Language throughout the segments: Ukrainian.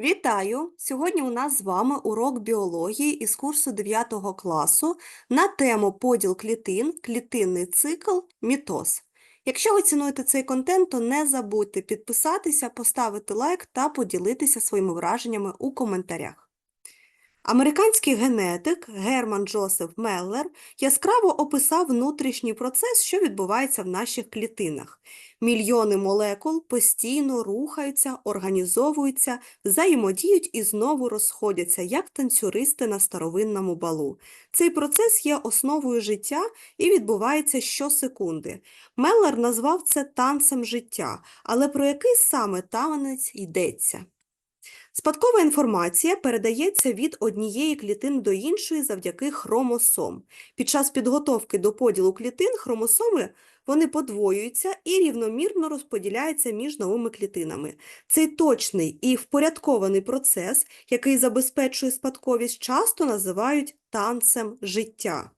Вітаю! Сьогодні у нас з вами урок біології із курсу 9 класу на тему поділ клітин, клітинний цикл, мітоз. Якщо ви цінуєте цей контент, то не забудьте підписатися, поставити лайк та поділитися своїми враженнями у коментарях. Американський генетик Герман Джосеф Меллер яскраво описав внутрішній процес, що відбувається в наших клітинах. Мільйони молекул постійно рухаються, організовуються, взаємодіють і знову розходяться, як танцюристи на старовинному балу. Цей процес є основою життя і відбувається щосекунди. Меллер назвав це танцем життя, але про який саме танець йдеться? Спадкова інформація передається від однієї клітини до іншої завдяки хромосом. Під час підготовки до поділу клітин хромосоми вони подвоюються і рівномірно розподіляються між новими клітинами. Цей точний і впорядкований процес, який забезпечує спадковість, часто називають танцем життя.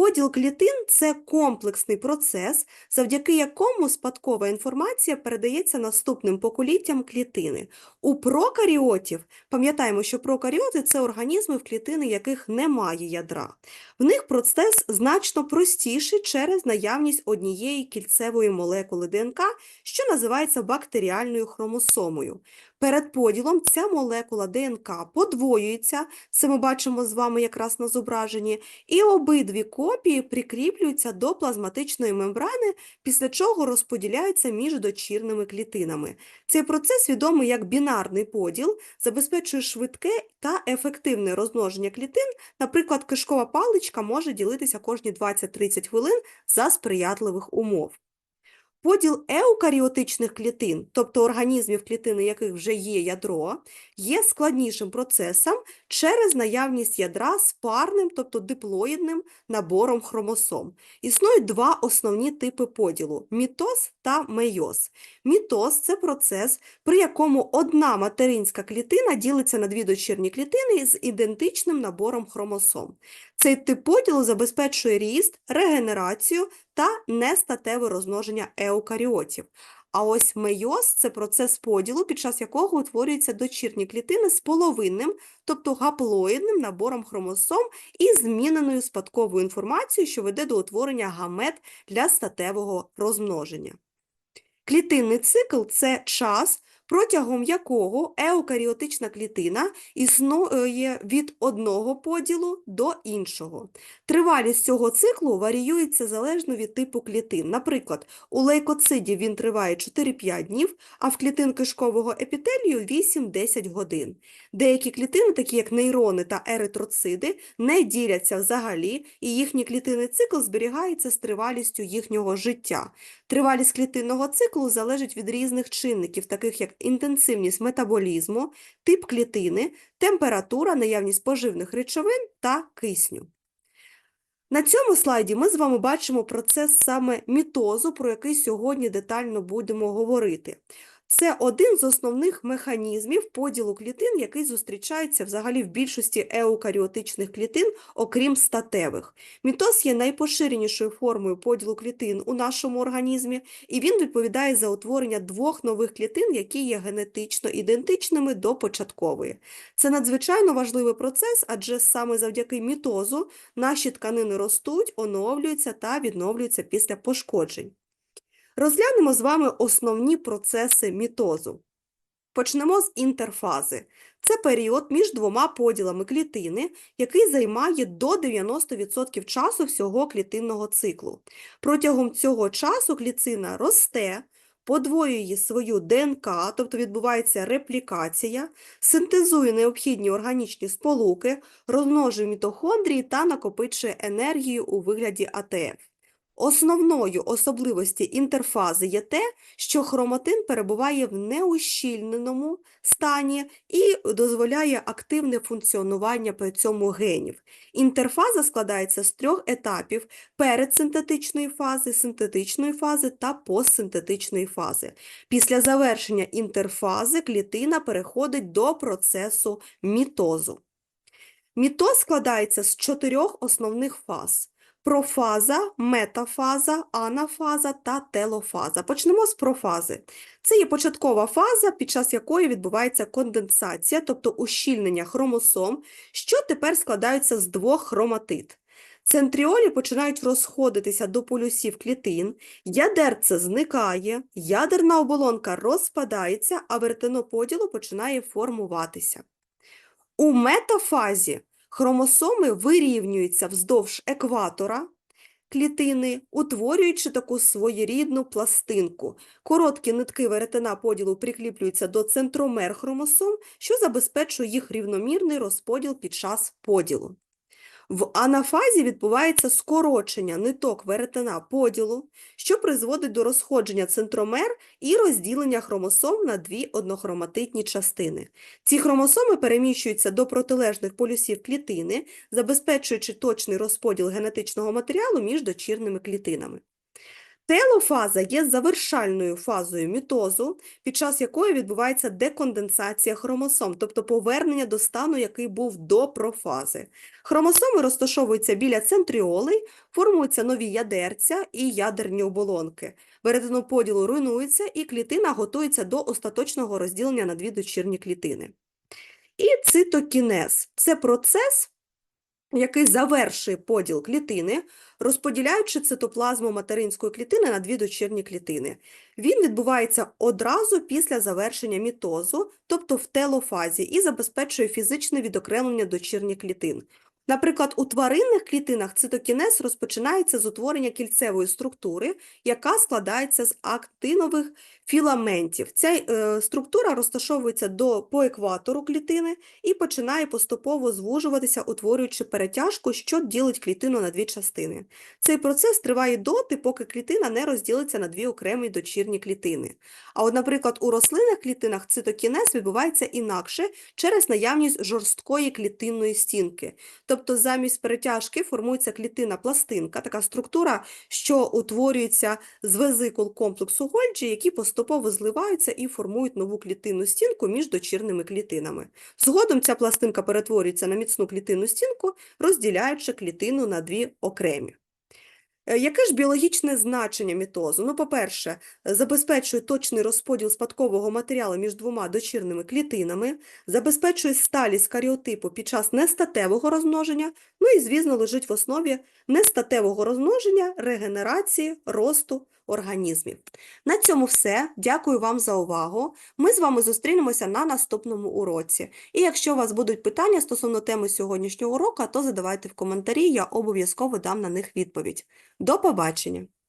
Поділ клітин це комплексний процес, завдяки якому спадкова інформація передається наступним поколіттям клітини. У прокаріотів, пам'ятаємо, що прокаріоти це організми, в клітини яких немає ядра. В них процес значно простіший через наявність однієї кільцевої молекули ДНК, що називається бактеріальною хромосомою. Перед поділом ця молекула ДНК подвоюється, це ми бачимо з вами якраз на зображенні, і обидві копії прикріплюються до плазматичної мембрани, після чого розподіляються між дочірними клітинами. Цей процес відомий як бінарний поділ, забезпечує швидке та ефективне розмноження клітин. Наприклад, кишкова паличка може ділитися кожні 20-30 хвилин за сприятливих умов. Поділ еукаріотичних клітин, тобто організмів, клітини яких вже є ядро, є складнішим процесом через наявність ядра з парним, тобто диплоїдним набором хромосом. Існують два основні типи поділу мітоз та мейоз. Мітоз це процес, при якому одна материнська клітина ділиться на дві дочірні клітини з ідентичним набором хромосом. Цей тип поділу забезпечує ріст, регенерацію та нестатеве розмноження еукаріотів. А ось мейоз – це процес поділу, під час якого утворюються дочірні клітини з половинним, тобто гаплоїдним набором хромосом і зміненою спадковою інформацією, що веде до утворення гамет для статевого розмноження. Клітинний цикл – це час, протягом якого еукаріотична клітина існує від одного поділу до іншого. Тривалість цього циклу варіюється залежно від типу клітин. Наприклад, у лейкоцидів він триває 4-5 днів, а в клітин кишкового епітелію 8-10 годин. Деякі клітини, такі як нейрони та еритроциди, не діляться взагалі, і їхній клітинний цикл зберігається з тривалістю їхнього життя. Тривалість клітинного циклу залежить від різних чинників, таких як інтенсивність метаболізму, тип клітини, температура, наявність поживних речовин та кисню. На цьому слайді ми з вами бачимо процес саме мітозу, про який сьогодні детально будемо говорити. Це один з основних механізмів поділу клітин, який зустрічається взагалі в більшості еукаріотичних клітин, окрім статевих. Мітоз є найпоширенішою формою поділу клітин у нашому організмі, і він відповідає за утворення двох нових клітин, які є генетично ідентичними до початкової. Це надзвичайно важливий процес, адже саме завдяки мітозу наші тканини ростуть, оновлюються та відновлюються після пошкоджень. Розглянемо з вами основні процеси мітозу. Почнемо з інтерфази. Це період між двома поділами клітини, який займає до 90% часу всього клітинного циклу. Протягом цього часу клітина росте, подвоює свою ДНК, тобто відбувається реплікація, синтезує необхідні органічні сполуки, розмножує мітохондрії та накопичує енергію у вигляді АТФ. Основною особливості інтерфази є те, що хроматин перебуває в неущільненому стані і дозволяє активне функціонування при цьому генів. Інтерфаза складається з трьох етапів передсинтетичної фази, синтетичної фази та постсинтетичної фази. Після завершення інтерфази клітина переходить до процесу мітозу. Мітоз складається з чотирьох основних фаз. Профаза, метафаза, анафаза та телофаза. Почнемо з профази. Це є початкова фаза, під час якої відбувається конденсація, тобто ущільнення хромосом, що тепер складаються з двох хроматид. Центріолі починають розходитися до полюсів клітин, ядерце зникає, ядерна оболонка розпадається, а вертеноподілу починає формуватися. У метафазі хромосоми вирівнюються вздовж екватора клітини, утворюючи таку своєрідну пластинку. Короткі нитки веретена поділу прикріплюються до центромер хромосом, що забезпечує їх рівномірний розподіл під час поділу. В анафазі відбувається скорочення ниток веретена поділу, що призводить до розходження центромер і розділення хромосом на дві однохроматитні частини. Ці хромосоми переміщуються до протилежних полюсів клітини, забезпечуючи точний розподіл генетичного матеріалу між дочірними клітинами. Телофаза є завершальною фазою мітозу, під час якої відбувається деконденсація хромосом, тобто повернення до стану, який був до профази. Хромосоми розташовуються біля центріолей, формуються нові ядерця і ядерні оболонки. Веретено поділу руйнується, і клітина готується до остаточного розділення на дві дочірні клітини. І цитокінез – це процес, який завершує поділ клітини, розподіляючи цитоплазму материнської клітини на дві дочірні клітини. Він відбувається одразу після завершення мітозу, тобто в телофазі, і забезпечує фізичне відокремлення дочірніх клітин. Наприклад, у тваринних клітинах цитокінез розпочинається з утворення кільцевої структури, яка складається з актинових філаментів. Ця е, структура розташовується до, по екватору клітини і починає поступово звужуватися, утворюючи перетяжку, що ділить клітину на дві частини. Цей процес триває доти, поки клітина не розділиться на дві окремі дочірні клітини. А от, наприклад, у рослинних клітинах цитокінез відбувається інакше через наявність жорсткої клітинної стінки. Тобто замість перетяжки формується клітина-пластинка, така структура, що утворюється з везикул комплексу Гольджі, які поступово зливаються і формують нову клітинну стінку між дочірними клітинами. Згодом ця пластинка перетворюється на міцну клітинну стінку, розділяючи клітину на дві окремі. Е, Яке ж біологічне значення мітозу? Ну, по-перше, забезпечує точний розподіл спадкового матеріалу між двома дочірними клітинами, забезпечує сталість каріотипу під час нестатевого розмноження, ну і, звісно, лежить в основі нестатевого розмноження, регенерації, росту організмів. На цьому все. Дякую вам за увагу. Ми з вами зустрінемося на наступному уроці. І якщо у вас будуть питання стосовно теми сьогоднішнього уроку, то задавайте в коментарі, я обов'язково дам на них відповідь. До побачення!